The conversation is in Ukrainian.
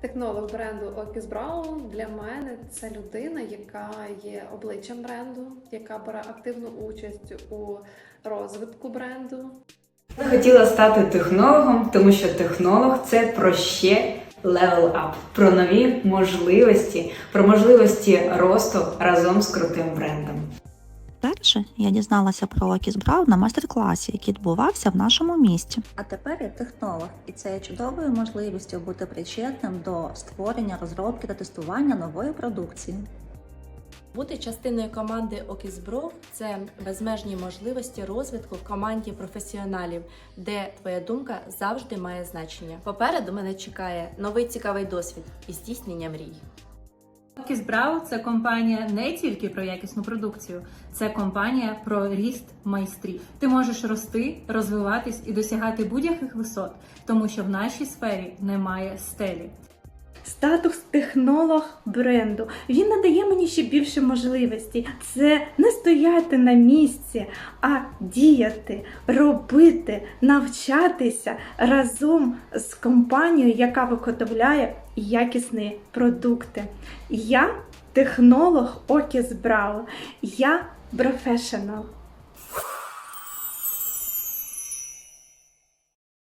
Технолог бренду Окіс Браун для мене це людина, яка є обличчям бренду, яка бере активну участь у розвитку бренду. Я хотіла стати технологом, тому що технолог це про ще level up, про нові можливості, про можливості росту разом з крутим брендом. Перше я дізналася про Окіс Браун на майстер-класі, який відбувався в нашому місті. А тепер я технолог, і це є чудовою можливістю бути причетним до створення, розробки та тестування нової продукції. Бути частиною команди Окізбров це безмежні можливості розвитку в команді професіоналів, де твоя думка завжди має значення. Попереду мене чекає новий цікавий досвід і здійснення мрій. Брау це компанія не тільки про якісну продукцію, це компанія про ріст майстрів. Ти можеш рости, розвиватись і досягати будь-яких висот, тому що в нашій сфері немає стелі. Статус технолог бренду. Він надає мені ще більше можливостей. Це не стояти на місці, а діяти, робити, навчатися разом з компанією, яка виготовляє якісні продукти. Я технолог Окіс Брау. Я професіонал.